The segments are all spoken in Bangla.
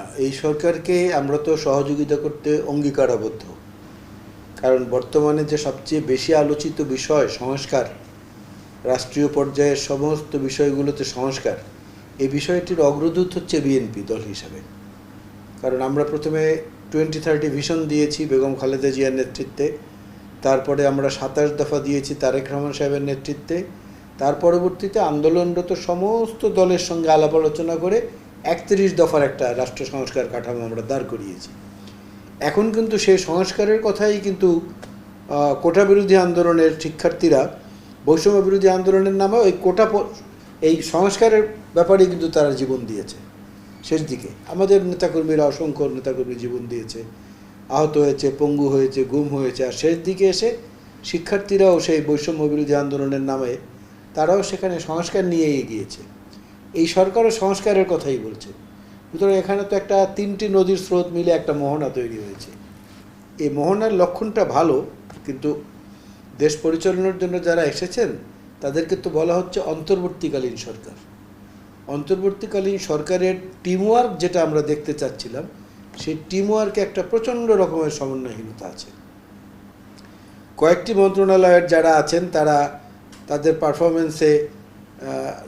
এই সরকারকে আমরা তো সহযোগিতা করতে অঙ্গীকারাবদ্ধ। কারণ বর্তমানে যে সবচেয়ে বেশি আলোচিত বিষয় সংস্কার, রাষ্ট্রীয় পর্যায়ের সমস্ত বিষয়গুলোতে সংস্কার, এই বিষয়টির অগ্রদূত হচ্ছে বিএনপি দল হিসাবে। কারণ আমরা প্রথমে টোয়েন্টি থার্টি ভিশন দিয়েছি বেগম খালেদা জিয়ার নেতৃত্বে, তারপরে আমরা সাতাশ দফা দিয়েছি তারেক রহমান সাহেবের নেতৃত্বে, তার পরবর্তীতে আন্দোলনরত সমস্ত দলের সঙ্গে আলাপ আলোচনা করে একত্রিশ দফার একটা রাষ্ট্র সংস্কার কাঠামো আমরা দাঁড় করিয়েছি। এখন কিন্তু সেই সংস্কারের কথাই কিন্তু কোটা বিরোধী আন্দোলনের শিক্ষার্থীরা, বৈষম্য বিরোধী আন্দোলনের নামে ওই কোটা এই সংস্কারের ব্যাপারে কিন্তু তারা জীবন দিয়েছে। শেষ দিকে। আমাদের নেতাকর্মীরা অসংখ্য নেতাকর্মী জীবন দিয়েছে। আহত হয়েছে, পঙ্গু হয়েছে, গুম হয়েছে। আর শেষ দিকে এসে শিক্ষার্থীরাও সেই বৈষম্য বিরোধী আন্দোলনের নামে তারাও সেখানে সংস্কার নিয়ে এগিয়েছে। এই সরকারও সংস্কারের কথাই বলছে। সুতরাং এখানে তো একটা তিনটি নদীর স্রোত মিলে একটা মোহনা তৈরি হয়েছে। এই মোহনার লক্ষণটা ভালো, কিন্তু দেশ পরিচালনার জন্য যারা এসেছেন, তাদেরকে তো বলা হচ্ছে অন্তর্বর্তীকালীন সরকার। অন্তর্বর্তীকালীন সরকারের টিমওয়ার্ক যেটা আমরা দেখতে চাচ্ছিলাম, সেই টিমওয়ার্কে একটা প্রচণ্ড রকমের সমন্বয়হীনতা আছে। কয়েকটি মন্ত্রণালয়ের যারা আছেন, তারা তাদের পারফরমেন্সে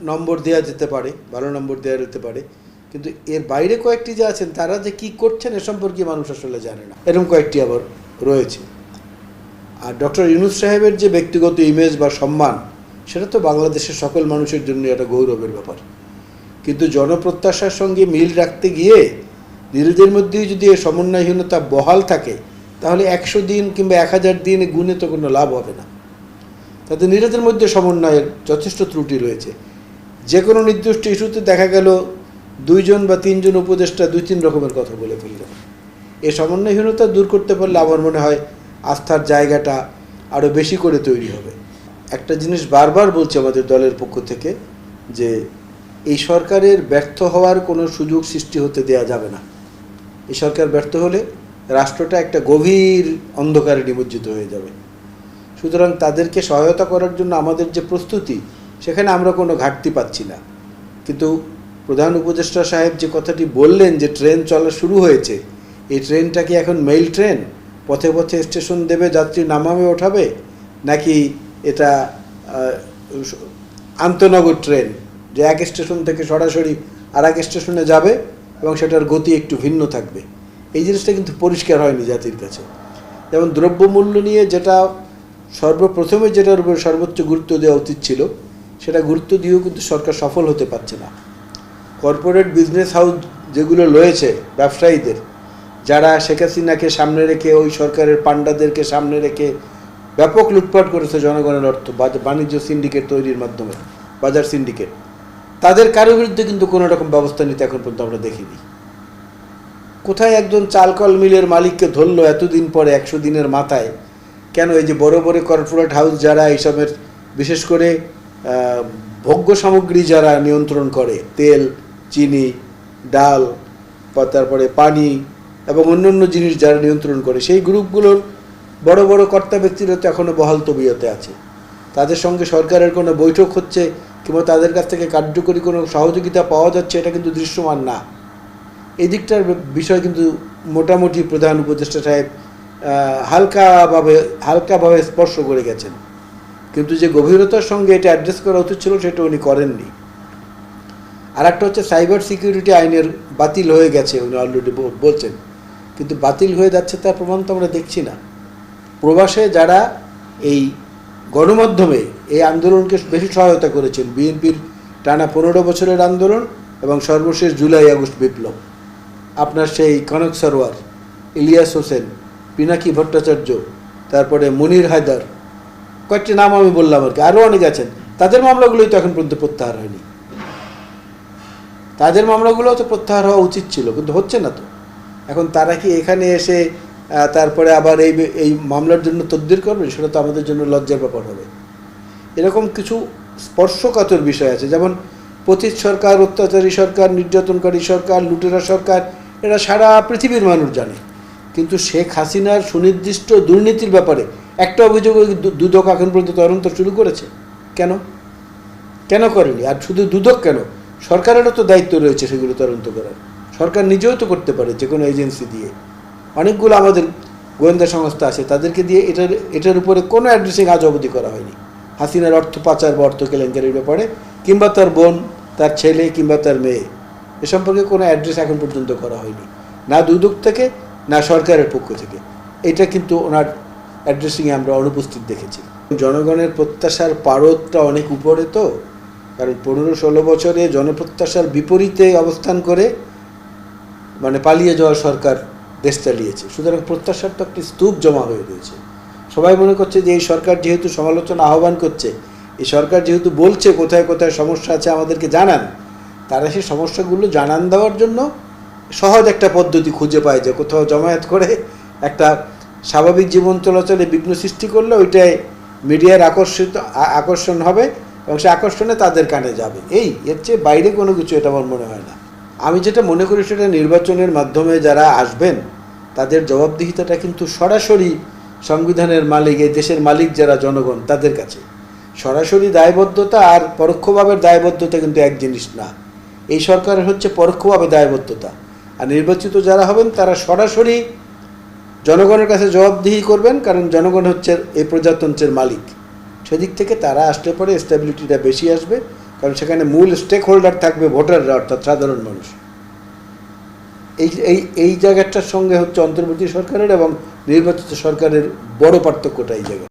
নম্বর দেওয়া যেতে পারে, ভালো নম্বর দেওয়া যেতে পারে। কিন্তু এর বাইরে কয়েকটি যে আছেন, তারা যে কি করছেন এ সম্পর্কে মানুষ আসলে জানে না। এরকম কয়েকটি আবার রয়েছে। আর ডক্টর ইউনুস সাহেবের যে ব্যক্তিগত ইমেজ বা সম্মান, সেটা তো বাংলাদেশের সকল মানুষের জন্য একটা গৌরবের ব্যাপার। কিন্তু জনপ্রত্যাশার সঙ্গে মিল রাখতে গিয়ে নিজেদের মধ্যেই যদি এই সমন্বয়হীনতা বহাল থাকে, তাহলে একশো দিন কিংবা এক হাজার দিন গুণে তো কোনো লাভ হবে না। তাদের নিজেদের মধ্যে সমন্বয়ের যথেষ্ট ত্রুটি রয়েছে। যে কোনো নির্দিষ্ট ইস্যুতে দেখা গেল দুইজন বা তিনজন উপদেষ্টা দুই তিন রকমের কথা বলে ফেলল। এই সমন্বয়হীনতা দূর করতে পারলে আমার মনে হয় আস্থার জায়গাটা আরও বেশি করে তৈরি হবে। একটা জিনিস বারবার বলছে আমাদের দলের পক্ষ থেকে যে এই সরকারের ব্যর্থ হওয়ার কোনো সুযোগ সৃষ্টি হতে দেয়া যাবে না। এই সরকার ব্যর্থ হলে রাষ্ট্রটা একটা গভীর অন্ধকারে নিমজ্জিত হয়ে যাবে। সুতরাং তাদেরকে সহায়তা করার জন্য আমাদের যে প্রস্তুতি, সেখানে আমরা কোনো ঘাটতি পাচ্ছি না। কিন্তু প্রধান উপদেষ্টা সাহেব যে কথাটি বললেন যে ট্রেন চলা শুরু হয়েছে, এই ট্রেনটা কি এখন মেইল ট্রেন পথে পথে স্টেশন দেবে, যাত্রী নামাবে, ওঠাবে? নাকি এটা আন্তনগর ট্রেন, যে এক স্টেশন থেকে সরাসরি আর এক স্টেশনে যাবে এবং সেটার গতি একটু ভিন্ন থাকবে? এই জিনিসটা কিন্তু পরিষ্কার হয়নি জাতির কাছে। যেমন দ্রব্যমূল্য নিয়ে যেটা সর্বপ্রথমে যেটার উপর সর্বোচ্চ গুরুত্ব দেওয়া উচিত ছিল, সেটা গুরুত্ব দিয়েও কিন্তু সরকার সফল হতে পারছে না। কর্পোরেট বিজনেস হাউস যেগুলো রয়েছে ব্যবসায়ীদের, যারা শেখ হাসিনাকে সামনে রেখে, ওই সরকারের পান্ডাদেরকে সামনে রেখে ব্যাপক লুটপাট করেছে জনগণের অর্থ বাণিজ্য সিন্ডিকেট তৈরির মাধ্যমে, বাজার সিন্ডিকেট। তাদের কারও বিরুদ্ধে কিন্তু কোনো রকম ব্যবস্থা নিতে এখন পর্যন্ত আমরা দেখিনি। কোথায় একজন চালকল মিলের মালিককে ধরলো এতদিন পরে একশো দিনের মাথায় কেন এই যে বড় বড় কর্পোরেট হাউস যারা এইসবের বিশেষ করে ভোগ্য সামগ্রী যারা নিয়ন্ত্রণ করে, তেল, চিনি, ডাল তারপরে পানি এবং অন্যান্য জিনিস যারা নিয়ন্ত্রণ করে, সেই গ্রুপগুলোর বড় বড় কর্তা ব্যক্তিরা তো এখনও বহাল তবিয়তে আছে। তাদের সঙ্গে সরকারের কোনো বৈঠক হচ্ছে কিংবা তাদের কাছ থেকে কার্যকরী কোনো সহযোগিতা পাওয়া যাচ্ছে, এটা কিন্তু দৃশ্যমান না। এই দিকটার বিষয় কিন্তু মোটামুটি প্রধান উপদেষ্টা সাহেব হালকাভাবে হালকাভাবে স্পর্শ করে গেছেন। কিন্তু যে গভীরতার সঙ্গে এটা অ্যাড্রেস করা উচিত ছিল, সেটা উনি করেননি। আর একটা হচ্ছে সাইবার সিকিউরিটি আইনের বাতিল হয়ে গেছে, উনি অলরেডি বলছেন। কিন্তু বাতিল হয়ে যাচ্ছে তার প্রমাণ তো আমরা দেখছি না। প্রবাসে যারা এই গণমাধ্যমে এই আন্দোলনকে বেশি সহায়তা করেছেন, বিএনপির টানা পনেরো বছরের আন্দোলন এবং সর্বশেষ জুলাই, আগস্ট বিপ্লব। আপনার সেই কনক সরোয়ার, ইলিয়াস হোসেন পিনাকি ভট্টাচার্য, তারপরে মনির হায়দার, কয়েকটি নাম আমি বললাম আর কি, আরও অনেক আছেন। তাদের মামলাগুলোই তো এখন পর্যন্ত প্রত্যাহার হয়নি। তাদের মামলাগুলো তো প্রত্যাহার হওয়া উচিত ছিল, কিন্তু হচ্ছে না তো। এখন তারা কি এখানে এসে তারপরে আবার এই এই মামলার জন্য তদবির করবে? সেটা তো আমাদের জন্য লজ্জার ব্যাপার হবে। এরকম কিছু স্পর্শকাতর বিষয় আছে, যেমন পতিত সরকার, অত্যাচারী সরকার, নির্যাতনকারী সরকার, লুটেরা সরকার, এরা সারা পৃথিবীর মানুষ জানে। কিন্তু শেখ হাসিনার সুনির্দিষ্ট দুর্নীতির ব্যাপারে একটা অভিযোগ দুদক এখন পর্যন্ত তদন্ত শুরু করেছে। কেন? কেন করেনি? আর শুধু দুদক কেন? সরকারেরও তো দায়িত্ব রয়েছে সেগুলো তদন্ত করার। সরকার নিজেও তো করতে পারে যে কোনো এজেন্সি দিয়ে। অনেকগুলো আমাদের গোয়েন্দা সংস্থা আছে, তাদেরকে দিয়ে এটার এটার উপরে কোনো অ্যাড্রেসিং আজ অবধি করা হয়নি। হাসিনার অর্থ পাচার বা অর্থ কেলেঙ্কারির ব্যাপারে, কিংবা তার বোন, তার ছেলে, কিংবা তার মেয়ে, এ সম্পর্কে কোনো অ্যাড্রেস এখন পর্যন্ত করা হয়নি। না দুদক থেকে না, সরকারের পক্ষ থেকে। এটা কিন্তু ওনার অ্যাড্রেসিংয়ে আমরা অনুপস্থিত দেখেছি। জনগণের প্রত্যাশার পারদটা অনেক উপরে তো, কারণ পনেরো ষোলো বছরে জনপ্রত্যাশার বিপরীতে অবস্থান করে মানে পালিয়ে যাওয়া সরকার দেশ চালিয়েছে। সুতরাং প্রত্যাশার তো একটি স্তূপ জমা হয়ে রয়েছে। সবাই মনে করছে যে এই সরকার যেহেতু সমালোচনা আহ্বান করছে, এই সরকার যেহেতু বলছে কোথায় কোথায় সমস্যা আছে আমাদেরকে জানান, তারা সেই সমস্যাগুলো জানান দেওয়ার জন্য সহজ একটা পদ্ধতি খুঁজে পায় যে কোথাও জমায়েত করে একটা স্বাভাবিক জীবন চলাচলে বিঘ্ন সৃষ্টি করলে ওইটাই মিডিয়ার আকর্ষিত আকর্ষণ হবে এবং সে আকর্ষণে তাদের কানে যাবে। এই, এর চেয়ে বাইরে কোনো কিছু এটা আমার মনে হয় না। আমি যেটা মনে করি সেটা নির্বাচনের মাধ্যমে যারা আসবেন, তাদের জবাবদিহিতাটা কিন্তু সরাসরি সংবিধানের মালিক, এই দেশের মালিক যারা জনগণ, তাদের কাছে। সরাসরি দায়বদ্ধতা আর পরোক্ষভাবে দায়বদ্ধতা কিন্তু এক জিনিস না। এই সরকারের হচ্ছে পরোক্ষভাবে দায়বদ্ধতা। আর নির্বাচিত যারা হবেন, তারা সরাসরি জনগণের কাছে জবাবদিহি করবেন, কারণ জনগণ হচ্ছে এই প্রজাতন্ত্রের মালিক। সেদিক থেকে তারা আসলে পরে স্টেবিলিটিটা বেশি আসবে, কারণ সেখানে মূল স্টেক হোল্ডার থাকবে ভোটাররা, অর্থাৎ সাধারণ মানুষ। এই এই এই জায়গাটার সঙ্গে হচ্ছে অন্তর্বর্তী সরকারের এবং নির্বাচিত সরকারের বড় পার্থক্যটা এই জায়গায়।